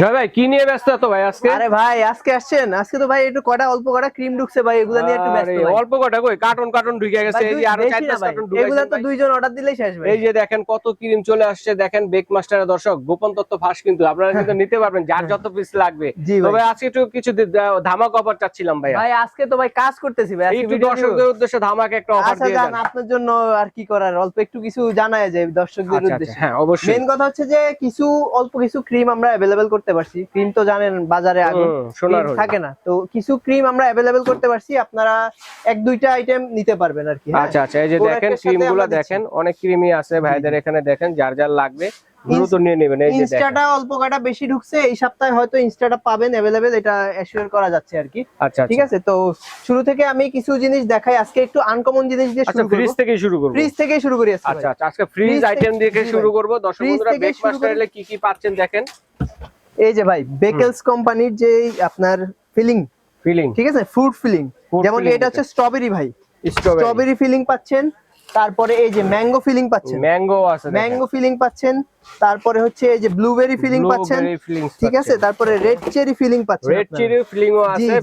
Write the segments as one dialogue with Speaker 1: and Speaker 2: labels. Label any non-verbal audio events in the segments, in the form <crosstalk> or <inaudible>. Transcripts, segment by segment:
Speaker 1: জয় ভাই কি নিয়ে ব্যস্ত তো ভাই আজকে?
Speaker 2: আরে ভাই আজকে আসছেন? আজকে তো ভাই একটু কটা অল্প কটা ক্রিম ঢুকছে ভাই এগুলা নিয়ে একটু ব্যস্ত
Speaker 1: অল্প কটা কই? কার্টন কার্টন ঢুকে গেছে এই
Speaker 2: দুই-
Speaker 1: যে
Speaker 2: আরও
Speaker 1: চার পাঁচ। কার্টন
Speaker 2: এগুলা তো দুইজন অর্ডার দিলেই শেষ ভাই।
Speaker 1: এই যে দেখেন কত ক্রিম চলে আসছে দেখেন বেক মাস্টারের দর্শক গোপন তথ্য ফাঁস কিন্তু আপনারা কিন্তু নিতে পারবেন যার যত পিস লাগবে। তবে আজকে একটু কিছু ধামাক অফার চাচ্ছিলাম ভাই
Speaker 2: ভাই আজকে তো ভাই কাজ করতেছি ভাই
Speaker 1: একটু দর্শকদের উদ্দেশ্যে ধামাক একটা অফার
Speaker 2: আচ্ছা
Speaker 1: দিয়ে দেন
Speaker 2: আপনার জন্য আর কি করার? অল্প একটু কিছু জানায় যায় দর্শকদের
Speaker 1: আচ্ছা, আচ্ছা,
Speaker 2: উদ্দেশ্যে।
Speaker 1: হ্যাঁ অবশ্যই।
Speaker 2: মেন কথা হচ্ছে যে কিছু অল্প কিছু ক্রিম আমরা অ্যাভেলেবেল করতে পারছি। ক্রিম তো জানেন বাজারে
Speaker 1: আগে সোনার
Speaker 2: থাকে না। তো কিছু ক্রিম আমরা অ্যাভেলেবেল করতে পারছি আপনারা এক দুইটা আইটেম নিতে পারবেন আর কি হ্যাঁ?
Speaker 1: আচ্ছা আচ্ছা এই যে দেখেন
Speaker 2: ক্রিমগুলো ক্রিমগুলো
Speaker 1: দেখেন অনেক ক্রিমই আছে ভাইদের এখানে দেখেন যার যার লাগবে। দ্রুত নিয়ে নেবেন এই যে
Speaker 2: ইনস্টাটা অল্প বেশি ঢুকছে এই সপ্তাহে হয়তো ইনস্টাটা পাবেন অ্যাভেলেবেল এটা অ্যাসিওর করা যাচ্ছে আর কি।
Speaker 1: আচ্ছা
Speaker 2: ঠিক আছে তো শুরু থেকে আমি কিছু জিনিস দেখাই আজকে একটু আনকমন জিনিস দিয়ে
Speaker 1: আচ্ছা
Speaker 2: শুরু করব।
Speaker 1: ফ্রিজ থেকে শুরু করব।
Speaker 2: ফ্রিজ থেকে শুরু করি আজকে
Speaker 1: আচ্ছা আচ্ছা আজকে ফ্রিজ আইটেম দিয়ে শুরু করব? দর্শক বন্ধুরা কি কি পাচ্ছেন দেখেন?
Speaker 2: এই যে ভাই বেকেলস কোম্পানির যে আপনার ফিলিং
Speaker 1: ফিলিং
Speaker 2: ঠিক আছে ফ্রুট ফিলিং যেমন এটা হচ্ছে স্ট্রবেরি ভাই।
Speaker 1: স্ট্রবেরি
Speaker 2: ফিলিং পাচ্ছেন। তারপরে এই যে ম্যাঙ্গো ফিলিং পাচ্ছেন।
Speaker 1: ম্যাঙ্গো আছে
Speaker 2: ম্যাঙ্গো ফিলিং পাচ্ছেন। তারপরে হচ্ছে এই যে ব্লুবেরি ফিলিং পাচ্ছেন। ঠিক আছে? তারপরে রেড চেরি ফিলিং পাচ্ছেন
Speaker 1: রেড চেরি ফিলিংও
Speaker 2: ও
Speaker 1: আছে।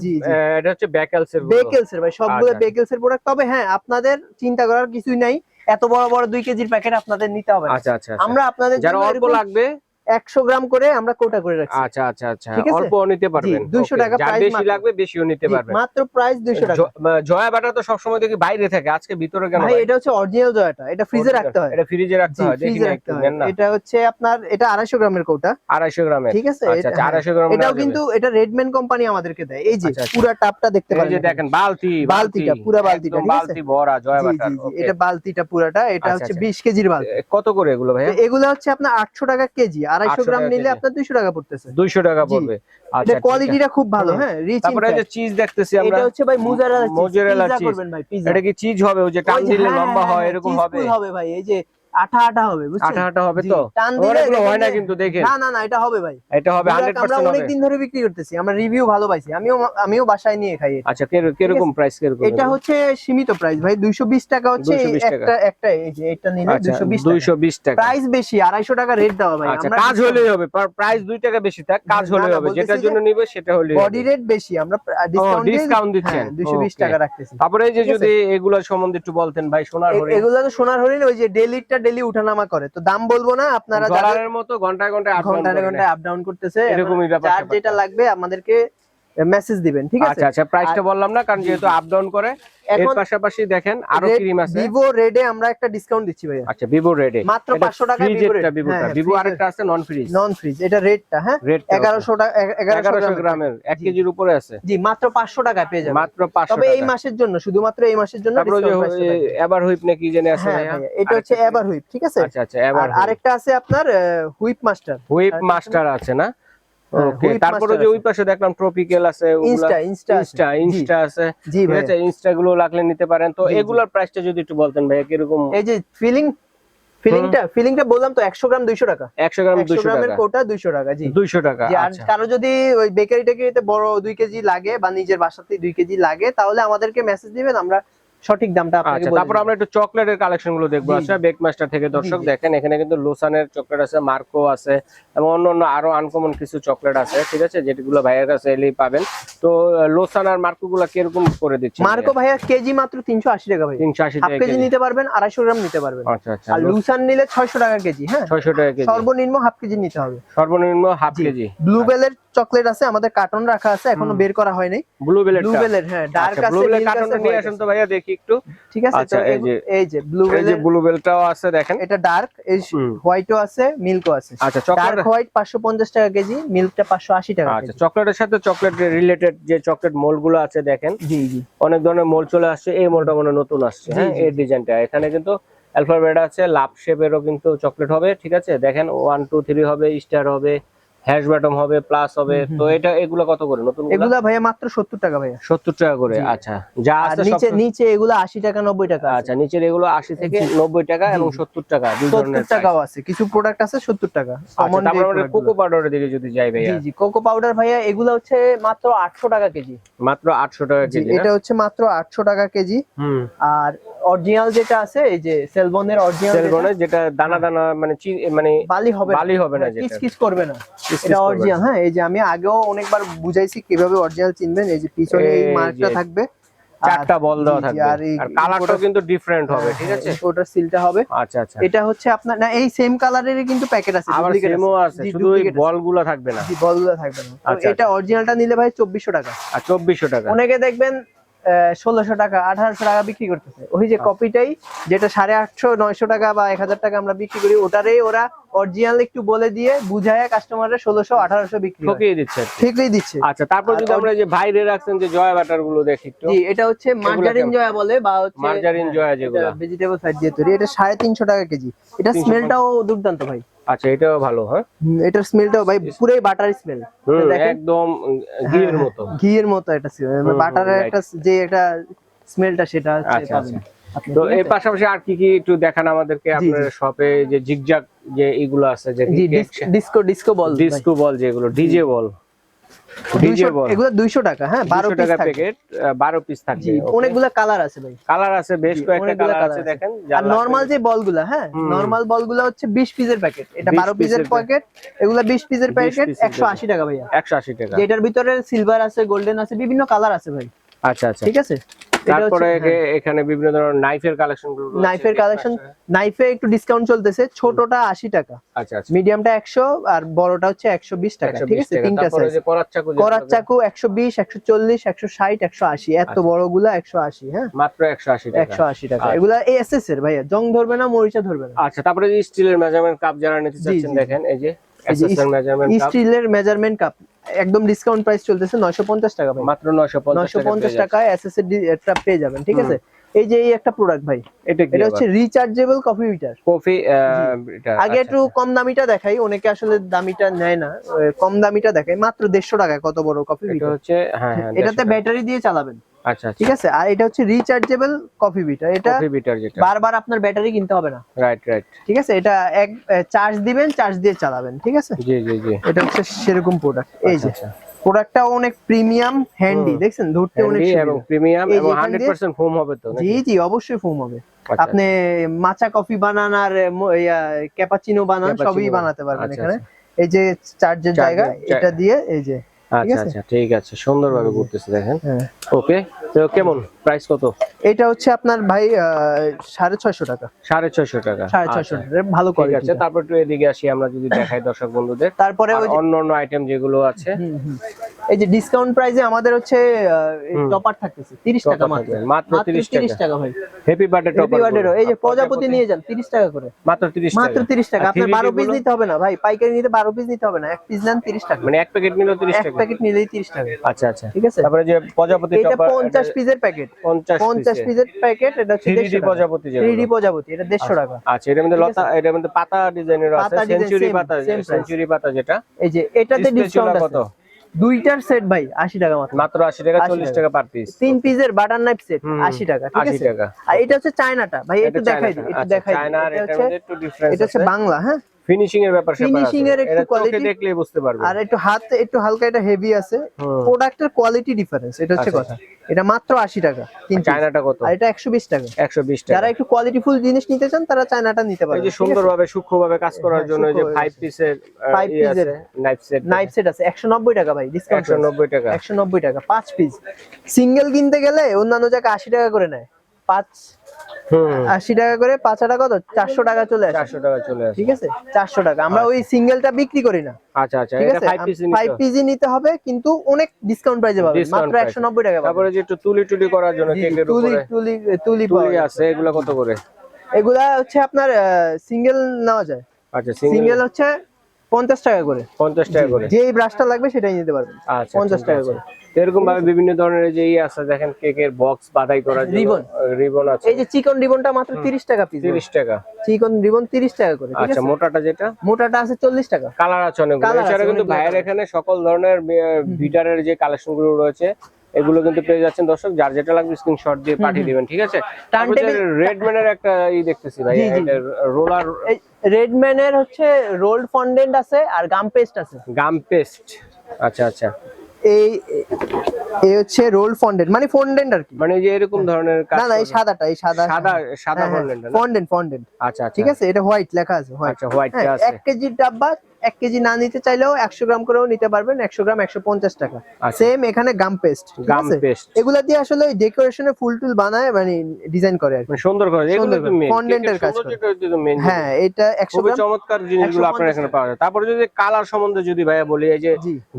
Speaker 1: এটা হচ্ছে বেকেলস এর
Speaker 2: বেকেলস এর ভাই সবগুলো। বেকেলস এর প্রোডাক্ট তবে হ্যাঁ আপনাদের চিন্তা করার কিছুই নাই। এত বড় বড় দুই কেজির প্যাকেট আপনাদের নিতে হবে।
Speaker 1: আচ্ছা আচ্ছা আচ্ছা।
Speaker 2: আমরা আপনাদের
Speaker 1: যারা অল্প লাগবে
Speaker 2: একশো গ্রাম করে আমরা কোটা করে রাখছি।
Speaker 1: আচ্ছা আচ্ছা আচ্ছা। অল্প নিতে পারবেন।
Speaker 2: 200
Speaker 1: Okay,
Speaker 2: টাকা price
Speaker 1: বেশি লাগবে বেশিও নিতে পারবেন।
Speaker 2: মাত্র প্রাইস দুইশো টাকা।
Speaker 1: জয়া বাটা তো সবসময় দেখি বাইরে থাকে আজকে ভিতরে কেন
Speaker 2: ভাই? এটা হচ্ছে অরিজিনাল জয়টা এটা ফ্রিজে রাখতে হয়।
Speaker 1: এটা ফ্রিজে রাখতে হয়
Speaker 2: ফ্রিজে রাখতে হয়। এটা হচ্ছে আপনার এটা আড়াইশো গ্রামের কোটা।
Speaker 1: আড়াইশো গ্রামের।
Speaker 2: ঠিক আছে
Speaker 1: আচ্ছা আচ্ছা। আড়াইশো গ্রাম
Speaker 2: এটাও কিন্তু এটা রেডম্যান কোম্পানি আমাদেরকে দেয়। এই যে
Speaker 1: আচ্ছা, আচ্ছা।
Speaker 2: পুরা টাপটা দেখতে
Speaker 1: এই
Speaker 2: পারেন
Speaker 1: যে দেখেন বালতি
Speaker 2: বালতিটা, পুরা বালতিটা?
Speaker 1: বালতি ভরা জয়া বাটা
Speaker 2: এটা বালতিটা পুরাটা এটা হচ্ছে
Speaker 1: আচ্ছা।
Speaker 2: বিশ কেজির বালতি।
Speaker 1: কত করে এগুলো ভাই
Speaker 2: এগুলো হচ্ছে আপনার আটশো টাকা কেজি। আড়াইশো গ্রাম নিলে আপনার দুইশো টাকা পড়তেছে।
Speaker 1: দুইশো টাকা পড়বে। আচ্ছা
Speaker 2: কোয়ালিটিটা খুব ভালো হ্যাঁ রিচ
Speaker 1: তারপরে যে চিজ দেখতেছি আমরা।
Speaker 2: এটা হচ্ছে ভাই মুজারেলা
Speaker 1: চিজ
Speaker 2: পিজা
Speaker 1: চিজ
Speaker 2: করবেন ভাই
Speaker 1: এটা কি চিজ হবে? ওই যে টান দিলে লম্বা হয় এরকম হবে?
Speaker 2: হবে ভাই এই যে আঠা আঠা হবে বুঝছেন?
Speaker 1: আঠা আঠা হবে তো?
Speaker 2: টান দিলে
Speaker 1: হয় না কিন্তু দেখেন।
Speaker 2: না না না এটা হবে ভাই।
Speaker 1: এটা হবে হান্ড্রেড
Speaker 2: আমরা
Speaker 1: পার্সেন্ট হবে।
Speaker 2: অনেকদিন ধরে বিক্রি করতেছি আমরা রিভিউ ভালো পাইছি। আমিও আমিও বাসায় নিয়ে খাই
Speaker 1: আচ্ছা কীরকম প্রাইস কীরকম
Speaker 2: এটা হচ্ছে সীমিত প্রাইস ভাই 220 টাকা হচ্ছে
Speaker 1: 220।
Speaker 2: একটা একটা এই যে এটা নিলে
Speaker 1: আচ্ছা
Speaker 2: 220 টাকা। প্রাইস বেশি 250 টাকা রেট দেওয়া ভাই।
Speaker 1: আচ্ছা কাজ হলেই হবে প্রাইস দুই টাকা বেশি থাক কাজ হলেই হবে। যেটার জন্য নিবে সেটা হলেই
Speaker 2: বডি রেট বেশি আমরা ডিসকাউন্ট
Speaker 1: দিচ্ছেন।
Speaker 2: 220 টাকা রাখতেছি।
Speaker 1: তারপরে এই যে যদি এগুলোর সম্বন্ধে একটু বলতেন ভাই সোনার হরিণ।
Speaker 2: এগুলো তো সোনার হরিণ ওই যে ডেলিটা ডেলি উঠানামা করে। তো দাম বলব না আপনারা
Speaker 1: ডলারের মতো ঘন্টায় ঘন্টায়
Speaker 2: ঘন্টায় ঘন্টায় আপ ডাউন করতেছে
Speaker 1: এরকমই ব্যাপার
Speaker 2: যেটা লাগবে আমাদেরকে মেসেজ দিবেন ঠিক আছে?
Speaker 1: আচ্ছা আচ্ছা প্রাইসটা বললাম না কারণ যেহেতু আপ ডাউন করে এর পাশাপাশি দেখেন আরও ক্রিম আছে।
Speaker 2: ভিভো রেডে আমরা একটা ডিসকাউন্ট দিচ্ছি ভাইয়া।
Speaker 1: আচ্ছা ভিভো রেডে
Speaker 2: মাত্র 500 টাকায় Vivo Red।
Speaker 1: ভিভো ভিভো আরেকটা আছে নন ফ্রিজ
Speaker 2: নন ফ্রিজ এটা রেটটা হ্যাঁ 1100 টাকা 1100
Speaker 1: এগারোশো গ্রামের এক কেজির উপরে আছে।
Speaker 2: জি মাত্র 500 টাকায় পেয়ে যাবেন।
Speaker 1: মাত্র পাঁচশো
Speaker 2: তবে এই মাসের জন্য শুধুমাত্র এই মাসের জন্য।
Speaker 1: এবার হুইপ নাকি জেনে আছে
Speaker 2: হ্যাঁ
Speaker 1: ভাইয়া?
Speaker 2: এটা হচ্ছে এবার হুইপ ঠিক আছে?
Speaker 1: আচ্ছা আচ্ছা এবার
Speaker 2: আর আরেকটা আছে আপনার হুইপ মাস্টার
Speaker 1: হুইপ মাস্টার আছে না? ওকে তারপরে যে ওই পাশে দেখলাম ট্রপিক্যাল আছে
Speaker 2: ইনস্টা ইনস্টা
Speaker 1: ইনস্টা ইনস্টা আছে।
Speaker 2: জি ভাই
Speaker 1: ইনস্টা গুলো লাগলে নিতে পারেন। তো। এগুলোর প্রাইসটা যদি একটু বলতেন কীরকম?
Speaker 2: এই যে ফিলিং ফিলিংটা ফিলিংটা বললাম তো 100 গ্রাম 200 টাকা।
Speaker 1: একশো গ্রাম
Speaker 2: 100 গ্রামের কোটা 200 টাকা জি।
Speaker 1: দুইশো টাকা
Speaker 2: আর
Speaker 1: আচ্ছা।
Speaker 2: কারও যদি ওই বেকারি টেকারিতে বড় দুই কেজি লাগে বা নিজের বাসাতে দুই কেজি লাগে তাহলে আমাদেরকে মেসেজ দিবেন আমরা সঠিক দামটা আপনাকে
Speaker 1: আচ্ছা তারপর আমরা একটু চকলেটের কালেকশনগুলো দেখব। আচ্ছা বেক মাস্টার থেকে দর্শক দেখেন এখানে কিন্তু লোসানের চকলেট আছে মার্কো আছে এবং অন্য অন্য আরও আনকমন কিছু চকলেট আছে ঠিক আছে? যেগুলো ভাইয়ের কাছে এলেই পাবেন। তো লোসান আর মার্কো গুলা কীরকম করে দিচ্ছে
Speaker 2: মার্কো ভাইয়া কেজি মাত্র 380 টাকা ভাই।
Speaker 1: তিনশো আশি টাকা
Speaker 2: কেজি
Speaker 1: কেজি।
Speaker 2: নিতে পারবেন 250 গ্রাম নিতে পারবেন।
Speaker 1: আচ্ছা আচ্ছা।
Speaker 2: আর লুসান নিলে 600 টাকা কেজি হ্যাঁ?
Speaker 1: ছয়শো টাকা কেজি।
Speaker 2: সর্বনিম্ন হাফ কেজি নিতে হবে।
Speaker 1: সর্বনিম্ন হাফ। কেজি।
Speaker 2: ব্লুবেলের চকলেট আছে আমাদের কার্টন রাখা আছে
Speaker 1: এখনও
Speaker 2: বের করা হয়নি
Speaker 1: ব্লু বেলের
Speaker 2: ব্লুবেলের হ্যাঁ ডার্ক আছে
Speaker 1: ব্লু বেলের কার্টনটা নিয়ে আসেন তো ভাইয়া দেখি। একটু।
Speaker 2: ঠিক আছে
Speaker 1: আচ্ছা, এই যে-
Speaker 2: এই যে
Speaker 1: এই যে ব্লু বেলটাও আছে দেখেন।
Speaker 2: এটা ডার্ক এই হোয়াইটও আছে মিল্কও আছে।
Speaker 1: আচ্ছা চকলেট
Speaker 2: ডার্ক হোয়াইট 550 টাকা কেজি মিল্কটা 580 টাকা
Speaker 1: আচ্ছা চকলেটের সাথে চকলেট রিলেটেড যে চকলেট মোলগুলো আছে দেখেন।
Speaker 2: জি জি।
Speaker 1: অনেক ধরনের মোল চলে আসছে এই মোলটা মনে নতুন আসছে হ্যাঁ? এই ডিজাইনটা এখানে কিন্তু অ্যালফাবেট আছে লাভ শেপেরও কিন্তু চকলেট হবে ঠিক আছে? দেখেন ওয়ান টু থ্রি হবে স্টার হবে হ্যাশ বাটম হবে প্লাস হবে তো এটা এগুলো কত করে? নতুন
Speaker 2: এগুলা ভাইয়া মাত্র 70 টাকা ভাইয়া।
Speaker 1: সত্তর টাকা করে আচ্ছা। যা আছে
Speaker 2: নিচে নিচে এগুলা 80 টাকা 90 টাকা
Speaker 1: আচ্ছা নিচের এগুলো আশি থেকে
Speaker 2: জি।
Speaker 1: নব্বই টাকা এবং
Speaker 2: জি।
Speaker 1: সত্তর টাকা দুই ধরনের
Speaker 2: 70 টাকাও আছে। কিছু প্রোডাক্ট আছে 70 টাকা। কমন
Speaker 1: তারপর আমরা কোকো পাউডারের দিকে যদি যাই ভাইয়া।
Speaker 2: জি কোকো পাউডার ভাইয়া এগুলা হচ্ছে মাত্র 800 টাকা কেজি।
Speaker 1: মাত্র আটশো টাকা কেজি
Speaker 2: এটা হচ্ছে মাত্র 800 টাকা কেজি।
Speaker 1: হুম।
Speaker 2: আর অরিজিনাল যেটা আছে এই যে সেলবনের অরিজিনাল
Speaker 1: সেলবনের যেটা দানা দানা মানে মানে
Speaker 2: বালি হবে
Speaker 1: বালি হবে না যেটা।
Speaker 2: কিচকিচ করবে না। এটা অরিজিনাল। হ্যাঁ এই যে আমি আগেও অনেকবার বুঝাইছি কীভাবে অরিজিনাল চিনবেন এই যে পিছনে এই
Speaker 1: এই
Speaker 2: মার্কটা থাকবে।
Speaker 1: চারটা বল দেওয়া থাকবে।
Speaker 2: আর এই
Speaker 1: আর কিন্তু ডিফারেন্ট হবে ঠিক আছে?
Speaker 2: ওটার সিলটা হবে।
Speaker 1: আচ্ছা আচ্ছা।
Speaker 2: এটা হচ্ছে আপনার না এই সেম কালারেরই কিন্তু প্যাকেট আছে
Speaker 1: আবার সেমও আছে। শুধু
Speaker 2: আছে।
Speaker 1: বলগুলো থাকবে না।
Speaker 2: বলগুলো থাকবে না। তো
Speaker 1: আচ্ছা,
Speaker 2: এটা অরিজিনালটা নিলে ভাই চব্বিশশো টাকা।
Speaker 1: আর চব্বিশশো টাকা।
Speaker 2: অনেকে দেখবেন ষোলোশো টাকা আঠারোশো টাকা বিক্রি করতেছে। ওই যে
Speaker 1: আচ্ছা।
Speaker 2: কপিটাই যেটা সাড়ে আটশো নয়শো টাকা বা এক হাজার টাকা আমরা বিক্রি করি ওটারই ওরা অরিজিনাল একটু বলে দিয়ে বুঝায় কাস্টমারের ষোলোশো আঠারোশো বিক্রি।
Speaker 1: ঠকিয়ে দিচ্ছে
Speaker 2: ঠিকই দিচ্ছে।
Speaker 1: আচ্ছা তারপর যদি আমরা যে বাইরে রাখছেন যে জয়া বাটারগুলো দেখি একটু।
Speaker 2: জি এটা হচ্ছে মার্জারিন জয়া বলে বা হচ্ছে
Speaker 1: মার্জারিন জয়া যেগুলো।
Speaker 2: ভেজিটেবল ফ্যাট দিয়ে তৈরি। এটা সাড়ে তিনশো টাকা কেজি। এটা স্মেলটাও দুর্দান্ত ভাই।
Speaker 1: আচ্ছা এটাও ভালো হ্যাঁ।
Speaker 2: এটার স্মেলটাও ভাই পুরোই বাটার স্মেল
Speaker 1: একদম ঘিয়ের
Speaker 2: এর
Speaker 1: মতো।
Speaker 2: ঘিয়ের মতো
Speaker 1: এটা
Speaker 2: বাটারের একটা যে এটা স্মেলটা সেটা
Speaker 1: আচ্ছা,
Speaker 2: পাবেন। আপনি,
Speaker 1: তো এর পাশাপাশি আর কি কি একটু দেখান আমাদেরকে আপনার শপে যে জিগজাগ যে এগুলো আছে যে
Speaker 2: disco disco ball
Speaker 1: disco ball যেগুলো ডিজে বল ডিজে
Speaker 2: 200 দুইশো টাকা হ্যাঁ বারো
Speaker 1: টাকা প্যাকেট বারো পিস থাকবে
Speaker 2: অনেকগুলা কালার আছে ভাই।
Speaker 1: কালার আছে বেশ কয়েকটা কালার আছে। দেখেন
Speaker 2: আর নরমাল যে বলগুলা হ্যাঁ। নরমাল বলগুলা হচ্ছে বিশ পিসের প্যাকেট এটা
Speaker 1: 20
Speaker 2: বারো পিসের
Speaker 1: পিসের
Speaker 2: প্যাকেট এগুলা বিশ পিসের প্যাকেট
Speaker 1: পিসের
Speaker 2: একশো আশি টাকা ভাইয়া।
Speaker 1: একশো আশি টাকা।
Speaker 2: যেটার ভিতরে সিলভার আছে গোল্ডেন আছে বিভিন্ন কালার আছে ভাই।
Speaker 1: আচ্ছা আচ্ছা।
Speaker 2: ঠিক আছে?
Speaker 1: তারপরে
Speaker 2: হ্যাঁ।
Speaker 1: এখানে বিভিন্ন ধরনের নাইফের কালেকশন
Speaker 2: নাইফের কালেকশন নাইফে একটু ডিসকাউন্ট চলতেছে ছোটটা আশি টাকা।
Speaker 1: আচ্ছা আচ্ছা।
Speaker 2: মিডিয়ামটা একশো আর বড়টা হচ্ছে একশো বিশ টাকা ঠিক আছে? তিনটা সাইজ
Speaker 1: করাত চাকু যেগুলো
Speaker 2: করার চাকু একশো বিশ একশো চল্লিশ একশো ষাট একশো আশি। এত
Speaker 1: আচ্ছা।
Speaker 2: বড়গুলা একশো আশি হ্যাঁ?
Speaker 1: মাত্র একশো আশি টাকা।
Speaker 2: একশো আশি টাকা।
Speaker 1: আচ্ছা।
Speaker 2: এগুলা এসএস এর ভাইয়া। জং ধরবে না মরিচা ধরবে না?
Speaker 1: আচ্ছা তারপরে স্টিলের মেজারমেন্ট কাপ যারা নিতে চাচ্ছেন দেখেন এই যে
Speaker 2: স্টিলের মেজারমেন্ট কাপ একদম ডিসকাউন্ট প্রাইস চলতেছে নয়শো পঞ্চাশ টাকা ভাই।
Speaker 1: মাত্র 950
Speaker 2: নয়শো
Speaker 1: টাকা
Speaker 2: পঞ্চাশ
Speaker 1: পেয়ে
Speaker 2: টাকায় এসএস এর একটা পেয়ে যাবেন ঠিক আছে? এই যে এই একটা প্রোডাক্ট ভাই
Speaker 1: এটা কি
Speaker 2: এটা হচ্ছে রিচার্জেবল কফি হিটার
Speaker 1: কফি এটা
Speaker 2: আগে
Speaker 1: আচ্ছা,
Speaker 2: একটু কম দামিটা দেখাই অনেকে আসলে দামিটা নেয় না কম দামিটা দেখাই মাত্র দেড়শো টাকায় কত বড় কফি
Speaker 1: এটা হচ্ছে হ্যাঁ হ্যাঁ
Speaker 2: এটাতে ব্যাটারি দিয়ে চালাবেন।
Speaker 1: আচ্ছা আচ্ছা।
Speaker 2: ঠিক আছে? আর এটা হচ্ছে রিচার্জেবল কফি বিটার এটা
Speaker 1: কফি বিটার যেটা।
Speaker 2: বারবার আপনার ব্যাটারি কিনতে হবে না।
Speaker 1: রাইট রাইট
Speaker 2: ঠিক আছে? এটা এক চার্জ দিবেন চার্জ দিয়ে চালাবেন ঠিক আছে?
Speaker 1: জি জি জি।
Speaker 2: এটা হচ্ছে সেরকম প্রোডাক্ট এই যে
Speaker 1: আচ্ছা,
Speaker 2: প্রোডাক্টটা অনেক প্রিমিয়াম হ্যান্ডি। দেখছেন? ধরতে অনেক
Speaker 1: এবং প্রিমিয়াম এবং 100% ফোম হবে তো
Speaker 2: জি জি অবশ্যই ফোম হবে।
Speaker 1: আচ্ছা,
Speaker 2: আপনি মাচা কফি বানান আর ক্যাপাচিনো বানান সবই বানাতে পারবেন
Speaker 1: আচ্ছা,
Speaker 2: এখানে। এই যে চার্জের জায়গা এটা দিয়ে এই যে
Speaker 1: আচ্ছা আচ্ছা ঠিক আছে। সুন্দরভাবে ঘুরতেছে দেখেন।
Speaker 2: হ্যাঁ।
Speaker 1: ওকে? তো কেমন? প্রাইস কত?
Speaker 2: এটা হচ্ছে আপনার ভাই আহ, সাড়ে ছয়শো টাকা।
Speaker 1: সাড়ে ছয়শো টাকা।
Speaker 2: সাড়ে ছয়শো
Speaker 1: আচ্ছা,
Speaker 2: টাকা ভালো
Speaker 1: কোয়ালিটি আছে তারপর একটু এদিকে আসি আমরা যদি দেখাই দর্শক বন্ধুদের।
Speaker 2: তারপরে
Speaker 1: অন্য অন্য আইটেম যেগুলো আছে।
Speaker 2: এই যে ডিসকাউন্ট প্রাইসে আমাদের হচ্ছে। টপার থাকতেছে 30 টাকা মাত্র।
Speaker 1: মাত্র 30
Speaker 2: 30
Speaker 1: টাকা।
Speaker 2: ভাই।
Speaker 1: Happy birthday topper
Speaker 2: happy birthday এই যে প্রজাপতি নিয়ে যান 30 টাকা করে।
Speaker 1: মাত্র 30 টাকা
Speaker 2: মাত্র
Speaker 1: টাকা।
Speaker 2: 30 টাকা।
Speaker 1: আর
Speaker 2: আপনার 12 পিস নিতে হবে না ভাই পাইকারি নিতে 12 পিস নিতে হবে না এক পিস নেন 30 টাকা।
Speaker 1: মানে এক প্যাকেট নিলে 30 টাকা।
Speaker 2: এক প্যাকেট নিলেই 30 টাকা।
Speaker 1: আচ্ছা আচ্ছা।
Speaker 2: ঠিক আছে?
Speaker 1: তারপরে যে প্রজাপতি টপার
Speaker 2: এটা
Speaker 1: টপার
Speaker 2: 50 পিসের প্যাকেট
Speaker 1: 50
Speaker 2: 50
Speaker 1: পিসের
Speaker 2: প্যাকেট এটা হচ্ছে
Speaker 1: 3D
Speaker 2: 150 টাকা।
Speaker 1: প্রজাপতি যেগুলো।
Speaker 2: 3D প্রজাপতি এটা 150 টাকা।
Speaker 1: আচ্ছা এটার মধ্যে লতা এটার মধ্যে পাতা ডিজাইনের আছে। সেঞ্চুরি পাতা সেঞ্চুরি পাতা যেটা।
Speaker 2: এই যে এটাতে ডিসকাউন্ট
Speaker 1: কত
Speaker 2: আছে। দুইটার সেট ভাই 80 টাকা মাত্র।
Speaker 1: মাত্র 80 টাকা
Speaker 2: 80
Speaker 1: 40 টাকা। পার পিস
Speaker 2: তিন পিসের বাটার নাইফ সেট
Speaker 1: হুম,
Speaker 2: 80 টাকা ঠিক
Speaker 1: 80 টাকা।
Speaker 2: আর এটা হচ্ছে চায়নাটা ভাই একটু দেখাই দিই একটু দেখাই দিই। এটা হচ্ছে বাংলা হ্যাঁ?
Speaker 1: ফিনিশিং এর ব্যাপার ফিনিশিং
Speaker 2: এর একটু কোয়ালিটি
Speaker 1: দেখলে বুঝতে পারবে
Speaker 2: আর একটু হাত একটু হালকা এটা হেভি আছে। প্রোডাক্টের কোয়ালিটি ডিফারেন্স এটা হচ্ছে
Speaker 1: আচ্ছা।
Speaker 2: কথা। এটা মাত্র 80 টাকা কিন্তু
Speaker 1: চায়নাটা কত?
Speaker 2: আর এটা 120 টাকা।
Speaker 1: 120 টাকা।
Speaker 2: যারা একটু কোয়ালিটিফুল জিনিস নিতে চান তারা চায়নাটা নিতে
Speaker 1: পারে
Speaker 2: এই
Speaker 1: যে সুন্দরভাবে সূক্ষ্মভাবে কাজ
Speaker 2: হ্যাঁ,
Speaker 1: করার জন্য যে 5 পিসের
Speaker 2: 5 পিসের
Speaker 1: নাইফ সেট
Speaker 2: নাইফ সেট আছে 190 টাকা ভাই ডিসকাউন্ট
Speaker 1: 190 টাকা।
Speaker 2: 190 টাকা 5 পিস সিঙ্গেল কিনতে গেলে অন্যান্য জায়গায় 80 টাকা করে নেয়।
Speaker 1: 5
Speaker 2: আশি টাকা করে পাঁচাটা কত? চারশো টাকা চলে আসে।
Speaker 1: চারশো টাকা চলে আসে।
Speaker 2: ঠিক আছে? চারশো টাকা। আমরা ওই আচ্ছা। সিঙ্গেলটা বিক্রি করি না।
Speaker 1: আচ্ছা আচ্ছা।
Speaker 2: ফাইভ পিজি নিতে হবে। কিন্তু অনেক ডিসকাউন্ট প্রাইসে পাবেন। মাত্র একশো নব্বই টাকা
Speaker 1: তারপরে যে একটু তুলি টুলি করার জন্য
Speaker 2: তুলি তুলি তুলি
Speaker 1: তুলি আছে এগুলো কত করে?
Speaker 2: এগুলা হচ্ছে আপনার সিঙ্গেল নেওয়া যায়।
Speaker 1: আচ্ছা সিঙ্গেল
Speaker 2: হচ্ছে পঞ্চাশ টাকা করে।
Speaker 1: পঞ্চাশ টাকা করে।
Speaker 2: যেই ব্রাশটা লাগবে সেটাই নিতে পারবেন।
Speaker 1: আচ্ছা, পঞ্চাশ
Speaker 2: টাকা করে।
Speaker 1: এরকম ভাবে বিভিন্ন ধরনের যে ই আছে দেখেন কেকের বক্স বাধাই করা
Speaker 2: Ribbon।
Speaker 1: রিবন। আছে।
Speaker 2: এই যে চিকন রিবনটা মাত্র তিরিশ টাকা পিস
Speaker 1: 30 টাকা।
Speaker 2: চিকন রিবন তিরিশ টাকা করে
Speaker 1: আচ্ছা মোটাটা যেটা?
Speaker 2: মোটাটা আছে চল্লিশ টাকা।
Speaker 1: কালার আছে
Speaker 2: অনেক
Speaker 1: এছাড়া কিন্তু ভাইয়ের এখানে সকল ধরনের ভিটারের যে কালেকশনগুলো রয়েছে এগুলো কিন্তু পেয়ে যাচ্ছেন দর্শক। যার যেটা লাগবে স্ক্রিনশট দিয়ে পাঠিয়ে দিবেন ঠিক আছে? রেডম্যানের একটা ই দেখতেছি ভাই। রোলার
Speaker 2: রেডম্যানের হচ্ছে রোল্ড ফন্ডেন্ট আছে আর গাম পেস্ট আছে।
Speaker 1: গাম পেস্ট আচ্ছা আচ্ছা।
Speaker 2: এই এই হচ্ছে রোল ফন্ডেন্ট মানে ফন্ডেন্ট আর কি।
Speaker 1: মানে যে এরকম ধরনের কাজ
Speaker 2: না না এই সাদাটা এই সাদা
Speaker 1: সাদা সাদা। ফন্ডেন্ট
Speaker 2: ফন্ডেন্ট ফন্ডেন্ট
Speaker 1: আচ্ছা
Speaker 2: ঠিক আছে এটা হোয়াইট লেখা আছে হোয়াইট
Speaker 1: আচ্ছা হোয়াইট
Speaker 2: হ্যাঁ,
Speaker 1: আছে।
Speaker 2: এক কেজি ডাব্বা এক কেজি না নিতে চাইলেও একশো গ্রাম করেও নিতে পারবেন একশো গ্রাম একশো পঞ্চাশ টাকা।
Speaker 1: আচ্ছা।
Speaker 2: সেম এখানে গাম পেস্ট
Speaker 1: গাম পেস্ট
Speaker 2: এগুলা দিয়ে আসলে ডেকোরেশনে ফুল টুল বানায় মানে ডিজাইন করে আর
Speaker 1: মানে সুন্দর করে
Speaker 2: এর কাজ হ্যাঁ এটা একশো
Speaker 1: চমৎকার জিনিসগুলো আপনার এখানে পাওয়া যায়। তারপরে যদি কালার সম্বন্ধে যদি ভাইয়া বলি এই যে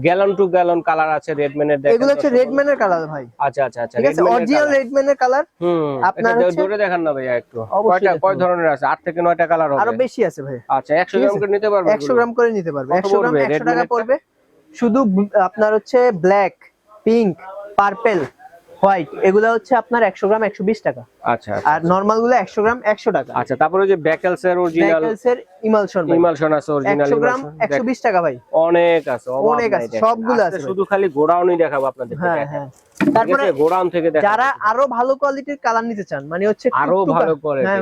Speaker 1: গ্যালন টু গ্যালন কালার আছে রেডম্যানের দেখেন
Speaker 2: এগুলো হচ্ছে রেডম্যানের কালার ভাই।
Speaker 1: আচ্ছা আচ্ছা আচ্ছা
Speaker 2: ঠিক আছে অরিজিনাল
Speaker 1: colour।
Speaker 2: রেডম্যানের কালার আপনার
Speaker 1: ধরে দেখান না ভাইয়া একটু। কয়টা কয় ধরনের আছে? আট থেকে নয়টা কালার আরও
Speaker 2: বেশি আছে ভাই।
Speaker 1: আচ্ছা একশো গ্রাম করে নিতে পারবে
Speaker 2: একশো গ্রাম করে নিতে পারবে। একশো গ্রাম? একশো টাকা পড়বে। শুধু আপনার হচ্ছে ব্ল্যাক পিঙ্ক পার্পেল হোয়াইট এগুলো হচ্ছে আপনার একশো গ্রাম একশো বিশ টাকা।
Speaker 1: আচ্ছা আচ্ছা।
Speaker 2: আর নর্মালগুলো একশো গ্রাম একশো টাকা।
Speaker 1: আচ্ছা তারপরে ওই যে ব্যাকেলস এর অরিজিনাল
Speaker 2: ব্যাকেলস এর ইমালশন
Speaker 1: ইমালশন আছে অরিজিনাল
Speaker 2: একশো গ্রাম একশো বিশ টাকা ভাই।
Speaker 1: অনেক আছে
Speaker 2: অনেক আছে, সবগুলো আছে
Speaker 1: শুধু খালি গোডাউনই দেখাবো আপনাদের
Speaker 2: হ্যাঁ হ্যাঁ। তারপরে
Speaker 1: গোডাউন থেকে দেখাবো।
Speaker 2: যারা আরও ভালো কোয়ালিটির কালার নিতে চান মানে হচ্ছে আরও
Speaker 1: ভালো করে
Speaker 2: হ্যাঁ,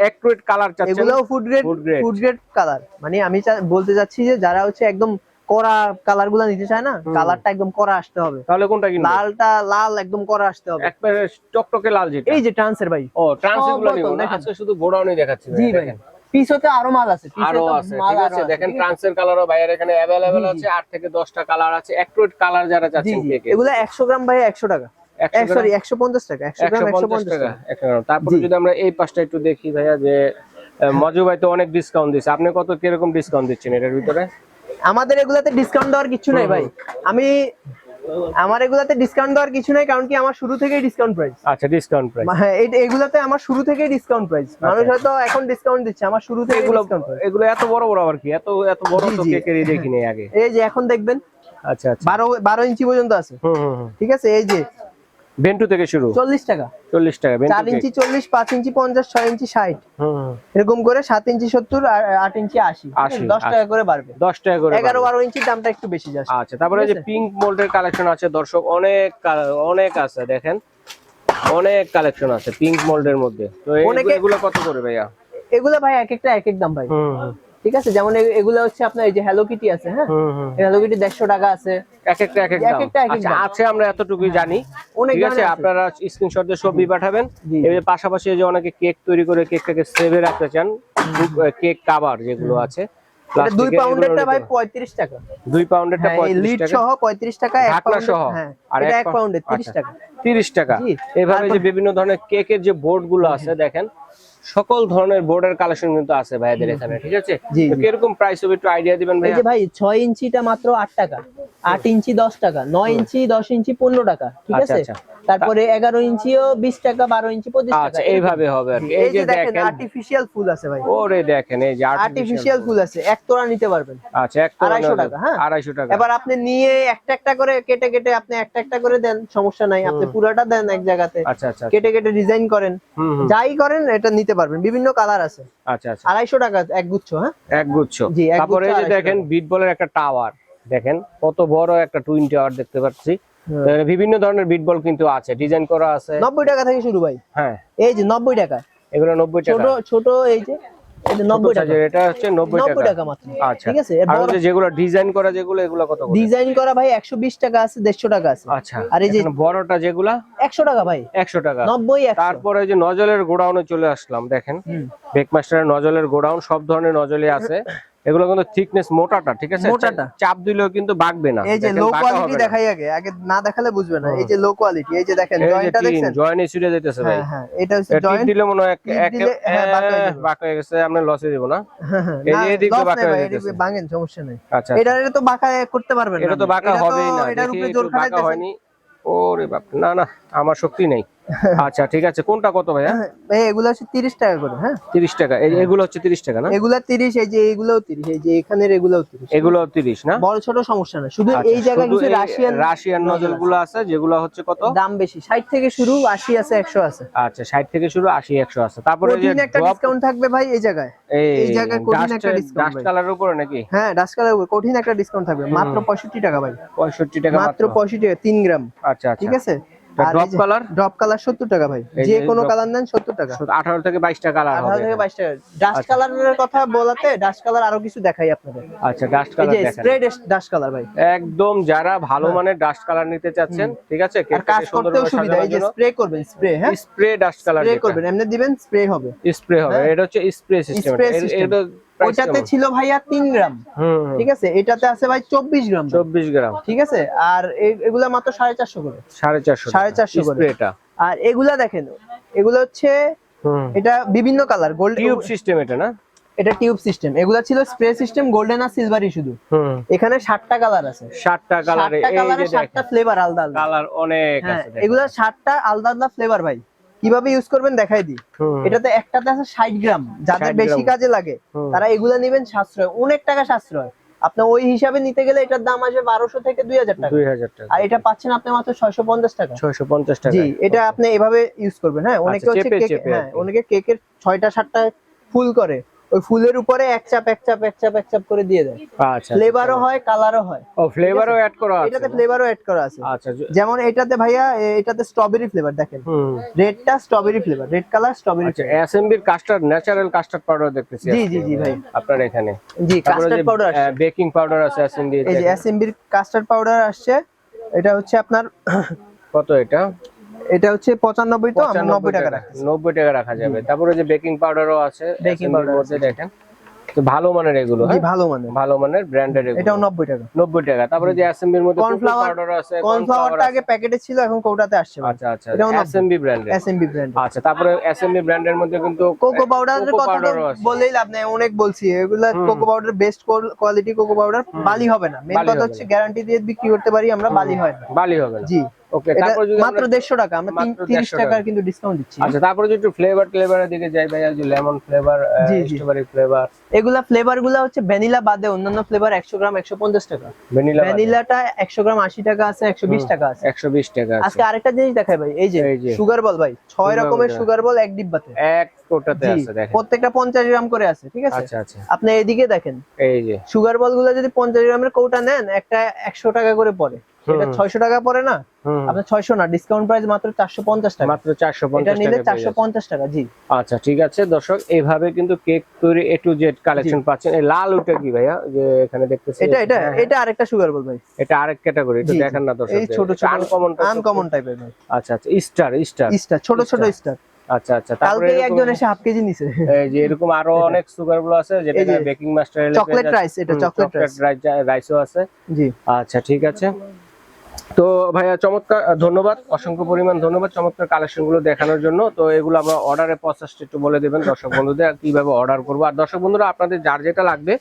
Speaker 1: অ্যাকুরেট কালার চাচ্ছেন
Speaker 2: এগুলোও food grade food grade colour মানে আমি বলতে চাচ্ছি যে যারা হচ্ছে একদম কড়া কালারগুলা নিতে চায় না। কালারটা একদম কড়া আসতে হবে।
Speaker 1: তাহলে কোনটা কিনবো?
Speaker 2: লালটা লাল একদম কড়া আসতে হবে।
Speaker 1: একবারে টকটকে লাল যেটা।
Speaker 2: এই যে ট্রান্সের ভাই।
Speaker 1: ও
Speaker 2: ট্রান্সিটগুলো
Speaker 1: নিব। না আজকে শুধু গোডাউনই দেখাচ্ছি
Speaker 2: জি
Speaker 1: ভাই।
Speaker 2: পিছতে আরও মাল আছে আরও
Speaker 1: আছে ঠিক আছে। দেখেন ট্রান্সের কালারও ভাইয়ের এখানে
Speaker 2: জি।
Speaker 1: আছে আট থেকে দশটা কালার আছে। অ্যাকুরেট কালার যারা চাচ্ছেন
Speaker 2: এগুলো একশো গ্রাম ভাই একশো টাকা।
Speaker 1: একশো গ্রাম?
Speaker 2: সরি একশো পঞ্চাশ টাকা একশো গ্রাম একশো
Speaker 1: 150
Speaker 2: পঞ্চাশ
Speaker 1: টাকা তারপরে যদি আমরা এই পাশটা একটু দেখি ভাইয়া যে মজু ভাই তো অনেক ডিসকাউন্ট দিচ্ছে আপনি কত কীরকম ডিসকাউন্ট দিচ্ছেন এটার ভিতরে?
Speaker 2: আমাদের এগুলাতে ডিসকাউন্ট দেওয়ার কিছু নাই ভাই। আমি আমার এগুলাতে ডিসকাউন্ট দেওয়ার কিছু নাই কারণ কি আমার শুরু থেকেই ডিসকাউন্ট প্রাইস
Speaker 1: আচ্ছা ডিসকাউন্ট প্রাইস
Speaker 2: হ্যাঁ এই- এগুলাতে আমার শুরু থেকেই ডিসকাউন্ট প্রাইস মানুষ হয়তো এখন ডিসকাউন্ট দিচ্ছে আমার শুরু থেকে
Speaker 1: এগুলো এগুলো এত বড় বড় আবার কি? এত এত বড় তো
Speaker 2: জি।
Speaker 1: কেকেরই দেখিনি আগে?
Speaker 2: এই যে এখন দেখবেন
Speaker 1: আচ্ছা আচ্ছা।
Speaker 2: বারো বারো ইঞ্চি পর্যন্ত আছে।
Speaker 1: হুম হুম।
Speaker 2: ঠিক আছে? এই যে
Speaker 1: বেন্টু থেকে শুরু।
Speaker 2: চল্লিশ টাকা।
Speaker 1: চল্লিশ টাকা বেন্টু
Speaker 2: চার
Speaker 1: কেক।
Speaker 2: ইঞ্চি চল্লিশ পাঁচ ইঞ্চি পঞ্চাশ ছয় ইঞ্চি ষাট।
Speaker 1: হুম। হুম।
Speaker 2: এরকম করে সাত ইঞ্চি সত্তর আর আট ইঞ্চি আশি।
Speaker 1: আশি,
Speaker 2: দশ টাকা করে বাড়বে।
Speaker 1: দশ টাকা করে
Speaker 2: এগারো
Speaker 1: বাড়বে।
Speaker 2: বারো ইঞ্চির দামটা একটু বেশি যাচ্ছে।
Speaker 1: আচ্ছা তারপরে যে পিঙ্ক মোল্ডের কালেকশন আছে দর্শক অনেক অনেক আছে দেখেন। অনেক কালেকশন আছে পিঙ্ক মোল্ডের মধ্যে। তো এগুলো কত করে ভাইয়া?
Speaker 2: এগুলো ভাই এক একটা এক এক দাম ভাই।
Speaker 1: হুম,
Speaker 2: ঠিক আছে? যেমন এগুলো হচ্ছে আপনার এই যে হ্যালো কিটি আছে হ্যাঁ? হ্যালো কিটি দেড়শো টাকা আছে।
Speaker 1: এক একটা এক
Speaker 2: একটা এক এক
Speaker 1: আচ্ছা। আছে আমরা এতটুকুই জানি।
Speaker 2: অনেক
Speaker 1: আছে?
Speaker 2: ধরনের আছে।
Speaker 1: আপনারা স্ক্রিনশট দিয়ে ছবি পাঠাবেন। এর পাশাপাশি যে অনেকে কেক তৈরি করে কেকটাকে সেভে রাখতে চান কেক কাভার যেগুলো আছে।
Speaker 2: দুই পাউন্ডেরটা ভাই পঁয়ত্রিশ টাকা।
Speaker 1: দুই পাউন্ডেরটা
Speaker 2: হ্যাঁ, লিড সহ পঁয়ত্রিশ টাকা
Speaker 1: ঢাকনা সহ।
Speaker 2: হ্যাঁ
Speaker 1: আর এক
Speaker 2: পাউন্ডের তিরিশ
Speaker 1: আচ্ছা।
Speaker 2: টাকা।
Speaker 1: তিরিশ টাকা। এভাবে যে বিভিন্ন ধরনের কেকের যে বোর্ডগুলো আছে দেখেন। সকল ধরনের বোর্ডের কালেকশন কিন্তু আছে ভাইয়াদের এখানে ঠিক আছে। কীরকম প্রাইস হবে একটু আইডিয়া দিবেন
Speaker 2: যে ভাই ছয় ইঞ্চিটা মাত্র আট টাকা আট ইঞ্চি দশ টাকা নয় ইঞ্চি দশ ইঞ্চি পনেরো টাকা ঠিক
Speaker 1: আচ্ছা,
Speaker 2: আছে?
Speaker 1: আচ্ছা।
Speaker 2: তারপরে এগারো ইঞ্চিও বিশ টাকা বারো ইঞ্চি পঁচিশ টাকা
Speaker 1: আচ্ছা এইভাবে হবে আর
Speaker 2: এই যে দেখেন আর্টিফিশিয়াল ফুল আছে ভাই।
Speaker 1: ওরে দেখেন এই যে
Speaker 2: আর্টিফিশিয়াল ফুল। আছে এক তোড়া নিতে পারবেন।
Speaker 1: আচ্ছা এক
Speaker 2: আড়াইশো টাকা, হ্যাঁ?
Speaker 1: আড়াইশো টাকা।
Speaker 2: এবার আপনি নিয়ে একটা একটা করে কেটে কেটে আপনি একটা একটা করে দেন সমস্যা নাই। আপনি পুরাটা দেন এক জায়গাতে।
Speaker 1: আচ্ছা আচ্ছা।
Speaker 2: কেটে কেটে ডিজাইন করেন। যাই করেন এটা নিতে পারবেন। বিভিন্ন কালার আছে।
Speaker 1: আচ্ছা আচ্ছা।
Speaker 2: আড়াইশো টাকা এক গুচ্ছ হ্যাঁ?
Speaker 1: এক গুচ্ছ।
Speaker 2: জি,
Speaker 1: তারপরে এই যে দেখেন বিট বলের একটা টাওয়ার দেখেন কত বড় একটা টুইন টাওয়ার দেখতে পাচ্ছি।
Speaker 2: হ্যাঁ।
Speaker 1: বিভিন্ন ধরনের বিট বল কিন্তু আছে। ডিজাইন করা আছে।
Speaker 2: নব্বই টাকা থেকে শুরু ভাই।
Speaker 1: হ্যাঁ।
Speaker 2: এই যে নব্বই টাকা।
Speaker 1: এগুলো নব্বই
Speaker 2: ছোট ছোট এই যে এটা নব্বই টাকা।
Speaker 1: এটা হচ্ছে নব্বই
Speaker 2: নব্বই
Speaker 1: টাকা।
Speaker 2: টাকা মাত্র।
Speaker 1: আচ্ছা।
Speaker 2: ঠিক আছে
Speaker 1: আর যে যেগুলো ডিজাইন করা যেগুলো এগুলো কত করে?
Speaker 2: ডিজাইন করা ভাই একশো বিশ টাকা আছে দেড়শো টাকা আছে।
Speaker 1: আচ্ছা।
Speaker 2: আর এই যে-
Speaker 1: বড়টা যেগুলা?
Speaker 2: একশো টাকা ভাই।
Speaker 1: একশো টাকা।
Speaker 2: নব্বই একশো।
Speaker 1: তারপরে যে নজলের গোডাউনে চলে আসলাম দেখেন। বেকমাস্টারের নজলের গোডাউন সব ধরনের নজলে আছে। এগুলো কিন্তু থিকনেস মোটাটা ঠিক আছে?
Speaker 2: মোটাটা।
Speaker 1: চাপ দিলেও কিন্তু বাগবে না।
Speaker 2: এই যে লো কোয়ালিটি দেখাই আগে আগে না দেখালে বুঝবে না। এই যে লো কোয়ালিটি এই যে দেখেন জয়েন্টটা
Speaker 1: টিন
Speaker 2: দেখছেন?
Speaker 1: জয়েন্ট ছুটে যাইতেছে ভাই।
Speaker 2: হ্যাঁ হ্যাঁ এটা হচ্ছে জয়েন্ট
Speaker 1: দিলে মনে হয় এক- এক-
Speaker 2: দিলে, হ্যাঁ, বাঁকা হয়ে
Speaker 1: হয়ে গেছে আমরা লসে দিব না। <laughs> এই যে বাঁকা হয়ে যাইতেছে।
Speaker 2: ভাঙেন সমস্যা নেই।
Speaker 1: আচ্ছা
Speaker 2: এটা তো বাঁকা করতে পারবেন
Speaker 1: এটা তো বাঁকা হবেই না
Speaker 2: এটার উপরে জোর
Speaker 1: হয়নি। ওরে বাপ না না। আমার শক্তি নেই। <laughs> আচ্ছা ঠিক আছে। কোনটা কত ভাইয়া? <laughs>
Speaker 2: হ্যাঁ, এই এগুলো হচ্ছে তিরিশ টাকা করে হ্যাঁ?
Speaker 1: তিরিশ টাকা। এই এগুলো হচ্ছে তিরিশ টাকা না?
Speaker 2: এগুলা তিরিশ এই যে এগুলোও তিরিশ এই যে এখানের এগুলোও তিরিশ।
Speaker 1: এগুলো তিরিশ না?
Speaker 2: বড় ছোট সমস্যা না শুধু
Speaker 1: আচ্ছা,
Speaker 2: এই জায়গায় কিছু রাশিয়ান
Speaker 1: রাশিয়ান নজলগুলো আছে। যেগুলো হচ্ছে কত?
Speaker 2: দাম বেশি। ষাট থেকে শুরু আশি আছে একশো আছে।
Speaker 1: আচ্ছা ষাট থেকে শুরু আশি একশো আছে। তারপরে যে
Speaker 2: একটা ডিসকাউন্ট থাকবে ভাই এই জায়গায়। এই জায়গায় কঠিন একটা discount
Speaker 1: ডাস্ট
Speaker 2: ভাই।
Speaker 1: কালারের উপরে নাকি?
Speaker 2: হ্যাঁ ডাস্ট কালার কঠিন একটা ডিসকাউন্ট থাকবে। মাত্র পঁয়ষট্টি টাকা ভাই।
Speaker 1: পঁয়ষট্টি টাকা
Speaker 2: মাত্র
Speaker 1: মাত্র।
Speaker 2: পঁয়ষট্টি টাকা তিন গ্রাম।
Speaker 1: আচ্ছা আচ্ছা।
Speaker 2: ঠিক আছে?
Speaker 1: ড্রপ কালার
Speaker 2: ড্রপ কালার সত্তর টাকা ভাই। যে কোনো কালার নেন সত্তর টাকা।
Speaker 1: আঠারো থেকে বাইশটা কালার
Speaker 2: আঠারো
Speaker 1: হবে
Speaker 2: থেকে বাইশ টাকা। ডাস্ট
Speaker 1: আচ্ছা।
Speaker 2: কালারের কথা বলাতে ডাস্ট কালার আরও কিছু দেখাই আপনাদের।
Speaker 1: আচ্ছা ডাস্ট কালার দেখেন।
Speaker 2: স্প্রে ডাস্ট কালার ভাই।
Speaker 1: একদম যারা ভালো
Speaker 2: হ্যাঁ।
Speaker 1: মানের ডাস্ট কালার নিতে চাচ্ছেন ঠিক আছে?
Speaker 2: কাজ করতেও সুবিধা। এই যে স্প্রে করবেন স্প্রে হ্যাঁ?
Speaker 1: স্প্রে ডাস্ট কালার
Speaker 2: স্প্রে করবেন। এমনি দিবেন স্প্রে হবে।
Speaker 1: স্প্রে হবে।
Speaker 2: হ্যাঁ।
Speaker 1: এটা হচ্ছে স্প্রে সিস্টেম
Speaker 2: system। ওটাতে ছিল ভাইয়া তিন গ্রাম।
Speaker 1: হুম
Speaker 2: ঠিক আছে? এটাতে আছে ভাই চব্বিশ গ্রাম।
Speaker 1: চব্বিশ গ্রাম।
Speaker 2: ঠিক আছে? আর এগুলা মাত্র সাড়ে চারশো করে।
Speaker 1: সাড়ে চারশো
Speaker 2: সাড়ে চারশো করে।
Speaker 1: স্প্রেটা
Speaker 2: আর এগুলা দেখেন এগুলো হচ্ছে এটা বিভিন্ন কালার গোল্ড
Speaker 1: টিউব সিস্টেম এটা না?
Speaker 2: এটা টিউব সিস্টেম। এগুলা ছিল স্প্রে সিস্টেম গোল্ডেন আর সিলভারই শুধু এখানে ষাটটা কালার আছে।
Speaker 1: কালার
Speaker 2: ষাটটা কালারে ষাটটা ফ্লেভার আলাদা আলাদা।
Speaker 1: কালার অনেক
Speaker 2: হ্যাঁ
Speaker 1: আছে
Speaker 2: এগুলা ষাটটা আলাদা আলাদা ফ্লেভার ভাই। কীভাবে ইউজ করবেন দেখাই দিই। এটাতে একটাতে আছে ষাট গ্রাম যাদের বেশি কাজে লাগে তারা এগুলা নেবেন সাশ্রয় অনেক টাকা সাশ্রয়। আপনার ওই হিসাবে নিতে গেলে এটার দাম আসবে বারোশো থেকে দুই হাজার টাকা।
Speaker 1: দুই হাজার টাকা।
Speaker 2: আর এটা পাচ্ছেন আপনি মাত্র ছয়শো পঞ্চাশ টাকা।
Speaker 1: ছয়শো পঞ্চাশ টাকা।
Speaker 2: জি এটা আপনি এভাবে ইউজ করবেন হ্যাঁ? অনেকে
Speaker 1: আচ্ছা,
Speaker 2: হচ্ছে কেক হ্যাঁ অনেকে কেকের ছয়টা সাতটা ফুল করে। ওই ফুলের উপরে এক চাপ এক চাপ এক চাপ এক চাপ করে দিয়ে দেয়।
Speaker 1: আচ্ছা
Speaker 2: ফ্লেভারও হয় কালারও হয়।
Speaker 1: ও ফ্লেভারও অ্যাড করা আছে।
Speaker 2: এটাতে ফ্লেভারও অ্যাড করা আছে।
Speaker 1: আচ্ছা
Speaker 2: যেমন এটাতে ভাইয়া এটাতে স্ট্রবেরি ফ্লেভার দেখেন।
Speaker 1: হুম।
Speaker 2: রেডটা strawberry flavour red colour strawberry
Speaker 1: আচ্ছা এসএমবির কাস্টার্ড ন্যাচারাল কাস্টার্ড পাউডার দেখতেছি
Speaker 2: জি, জি, জি, ভাই।
Speaker 1: আপনার এখানে।
Speaker 2: জি কাস্টার্ড পাউডার
Speaker 1: বেকিং পাউডার আছে এসএমবি
Speaker 2: এই যে এসএমবির কাস্টার্ড পাউডার আসছে এটা হচ্ছে আপনার
Speaker 1: কত এটা?
Speaker 2: এটা হচ্ছে পঁচানব্বই তো আমরা
Speaker 1: 95
Speaker 2: নব্বই টাকা রাখছি
Speaker 1: নব্বই টাকা রাখা যাবে। তারপরে যে বেকিং পাউডারও আছে
Speaker 2: Baking
Speaker 1: SMB র
Speaker 2: powder
Speaker 1: মধ্যে দেখেন। তো ভালো মানের এগুলো হ্যাঁ?
Speaker 2: ভালো মানে
Speaker 1: ভালো মানের ব্র্যান্ডের এগুলো।
Speaker 2: এটাও নব্বই টাকা।
Speaker 1: নব্বই টাকা। তারপরে যে এসএমবির মধ্যে
Speaker 2: Cornflower-
Speaker 1: পাউডার আছে
Speaker 2: কর্নফ্লাওয়ারটা আগে প্যাকেটে ছিল এখন কোটাতে আসছে
Speaker 1: আচ্ছা আচ্ছা।
Speaker 2: 90
Speaker 1: এসএমবি ব্র্যান্ডের
Speaker 2: এসএমবি ব্র্যান্ড
Speaker 1: আচ্ছা তারপরে এসএমবি ব্র্যান্ডের মধ্যে কিন্তু
Speaker 2: কোকো পাউডারের কথা তো বললেই লাভ নেই অনেক বলছি। এগুলা cocoa powder best quality cocoa powder বালি হবে না। মেন কথা হচ্ছে গ্যারান্টি দিয়ে বিক্রি করতে পারি আমরা বালি হয় না।
Speaker 1: বালি হবে না।
Speaker 2: জি।
Speaker 1: ওকে তারপর যদি
Speaker 2: মাত্র
Speaker 1: আমরা-
Speaker 2: দেড়শো টাকা আমরা তিন-
Speaker 1: মাত্র
Speaker 2: তিরিশ
Speaker 1: 150
Speaker 2: টাকার কিন্তু ডিসকাউন্ট দিচ্ছি।
Speaker 1: আচ্ছা তারপরে যদি একটু ফ্লেভার ফ্লেভারের দিকে যাই ভাইয়া যে লেমন ফ্লেভার। স্ট্রবেরি ফ্লেভার
Speaker 2: এগুলা ফ্লেভারগুলা হচ্ছে ভ্যানিলা বাদে অন্যান্য ফ্লেভার একশো গ্রাম একশো পঞ্চাশ টাকা।
Speaker 1: ভ্যানিলা
Speaker 2: ভ্যানিলাটা একশো গ্রাম আশি টাকা আছে একশো বিশ টাকা আছে।
Speaker 1: একশো বিশ টাকা আছে।
Speaker 2: আজকে আরেকটা জিনিস দেখাই ভাই এই যে সুগার বল ভাই ছয় রকমের সুগার বল এক ডিব্বাতে।
Speaker 1: এক কোটাতে আছে দেখেন।
Speaker 2: প্রত্যেকটা পঞ্চাশ গ্রাম করে আছে ঠিক আছে?
Speaker 1: আচ্ছা আচ্ছা।
Speaker 2: আপনি এদিকে দেখেন।
Speaker 1: এই যে।
Speaker 2: সুগার বলগুলো যদি পঞ্চাশ গ্রামের কৌটা নেন একটা একশো টাকা করে পড়ে। এটা
Speaker 1: হুম।
Speaker 2: ছয়শো টাকা পড়ে না? আপনার ছয়শো না ডিসকাউন্ট প্রাইস মাত্র চারশো পঞ্চাশ টাকা।
Speaker 1: মাত্র চারশো
Speaker 2: এটা
Speaker 1: পঞ্চাশ
Speaker 2: নিলে
Speaker 1: টাকা
Speaker 2: চারশো পঞ্চাশ টাকা জি।
Speaker 1: আচ্ছা ঠিক আছে। দর্শক এইভাবে কিন্তু কেক তৈরি এ টু জেড কালেকশন পাচ্ছেন। এই লাল ওটা কি ভাইয়া? যে এখানে দেখতেছি?
Speaker 2: এটা এটা
Speaker 1: হ্যাঁ,
Speaker 2: এটা আরেকটা সুগার বল ভাই।
Speaker 1: এটা আরেক ক্যাটাগরি। দেখেন না দর্শক
Speaker 2: এই ছোট ছোট
Speaker 1: আনকমন
Speaker 2: আনকমন টাইপের ভাই
Speaker 1: আচ্ছা আচ্ছা স্টার স্টার
Speaker 2: স্টার ছোট ছোট স্টার
Speaker 1: আচ্ছা আচ্ছা তারপরে
Speaker 2: একজন এসে হাফ কেজি নিছে।
Speaker 1: এই যে এরকম
Speaker 2: আরও
Speaker 1: অনেক সুগারগুলো আছে যেটা বেকিং মাস্টার
Speaker 2: চকলেট রাইস এটা চকলেট রাইস
Speaker 1: রাইসও আছে।
Speaker 2: জি।
Speaker 1: আচ্ছা ঠিক আছে। তো ভাইয়া চমৎকার ধন্যবাদ অসংখ্য পরিমাণ ধন্যবাদ চমৎকার কালেকশনগুলো দেখানোর জন্য। তো এগুলো আমরা অর্ডারে প্রসেসটা একটু বলে দেবেন দর্শক বন্ধুদের আর কীভাবে অর্ডার করব। আর দর্শক বন্ধুরা আপনাদের যার যেটা লাগবে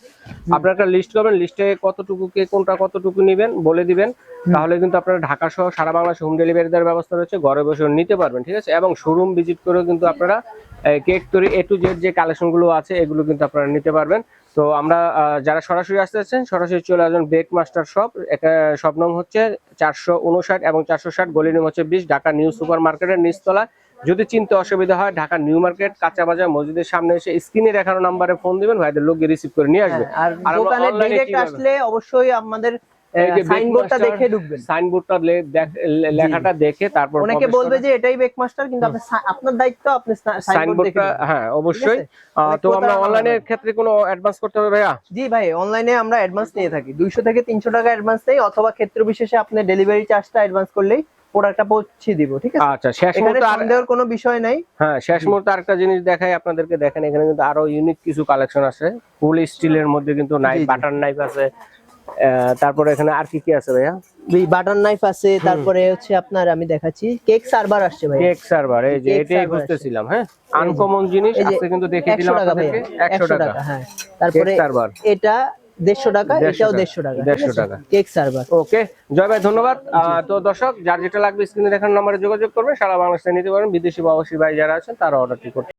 Speaker 1: আপনারা একটা লিস্ট করবেন লিস্টে কতটুকু কে কোনটা কতটুকু নেবেন বলে দিবেন। তাহলে কিন্তু আপনারা ঢাকা সহ সারা বাংলাদেশ হোম ডেলিভারি দেওয়ার ব্যবস্থা রয়েছে ঘরে বসে নিতে পারবেন ঠিক আছে? এবং শোরুম ভিজিট করেও কিন্তু আপনারা কেক তৈরি এ টু জেড যে কালেকশনগুলো আছে এগুলো কিন্তু আপনারা নিতে পারবেন। তো আমরা যারা সরাসরি আসতে চাচ্ছেন সরাসরি চলে আসবেন বেক মাস্টার শপ এটা শপ নাম হচ্ছে চারশো উনষাট এবং চারশো ষাট গলি নাম হচ্ছে বিশ ঢাকা নিউ সুপার মার্কেটের নিচতলা যদি চিনতে অসুবিধা হয় ঢাকা নিউ মার্কেট কাঁচা বাজার মসজিদের সামনে এসে স্ক্রিনে দেখানো নাম্বারে ফোন দিবেন ভাইদের লোক রিসিভ করে নিয়ে আসবে
Speaker 2: হ্যাঁ, আর দোকানে
Speaker 1: কীভাবে?
Speaker 2: আসলে অবশ্যই আমাদের সাইনবোর্ডটা দেখে ঢুকবেন।
Speaker 1: সাইনবোর্ডটা লেখাটা দেখে তারপর
Speaker 2: অনেকে বলবে যে এটাই বেকমাস্টার কিন্তু আপনার দায়িত্ব আপনি
Speaker 1: সাইনবোর্ডটা হ্যাঁ অবশ্যই। আহ, তো আমরা
Speaker 2: হয়।
Speaker 1: ক্ষেত্রে কোনো অ্যাডভান্স করতে হবে ভাইয়া?
Speaker 2: জি ভাই অনলাইনে আমরা অ্যাডভান্স নিয়ে থাকি। দুইশো থেকে তিনশো টাকা অ্যাডভান্স নেই অথবা ক্ষেত্র বিশেষে আপনি ডেলিভারি চার্জটা অ্যাডভান্স করলেই প্রোডাক্টটা পৌঁছে দিব ঠিক আছে?
Speaker 1: আচ্ছা শেষ
Speaker 2: এখানে
Speaker 1: মুহূর্তে আর
Speaker 2: সন্দেহের কোনো বিষয় নাই।
Speaker 1: হ্যাঁ শেষ মুহূর্তে আরেকটা জিনিস দেখাই আপনাদেরকে দেখেন এখানে কিন্তু আরও ইউনিক কিছু কালেকশন আছে ফুল স্টিলের মধ্যে কিন্তু নাইফ। বাটার নাইফ আছে। তারপরে এখানে আর কি কি আছে ভাইয়া?
Speaker 2: বাটার নাইফ আছে তারপরে হচ্ছে আপনার আমি দেখাচ্ছি কেক সার্ভার আসছে ভাই
Speaker 1: কেক সার্ভার এই যে এটাই খুঁজতেছিলাম হ্যাঁ? আনকমন জিনিস আজকে কিন্তু দিলাম আপনাদেরকে একশো টাকা।
Speaker 2: হ্যাঁ। তারপরে
Speaker 1: কেক সার্ভার
Speaker 2: এটা দেড়শো টাকা এটাও দেড়শো টাকা
Speaker 1: 150 টাকা।
Speaker 2: কেক সার্ভার
Speaker 1: ওকে জয় ভাই ধন্যবাদ। তো দর্শক যার যেটা লাগবে স্ক্রিনে দেখার নম্বরে যোগাযোগ করবেন সারা বাংলাদেশে নিতে পারেন। বিদেশি অবশ্যই ভাই যারা আছেন তারা অর্ডারটি করতে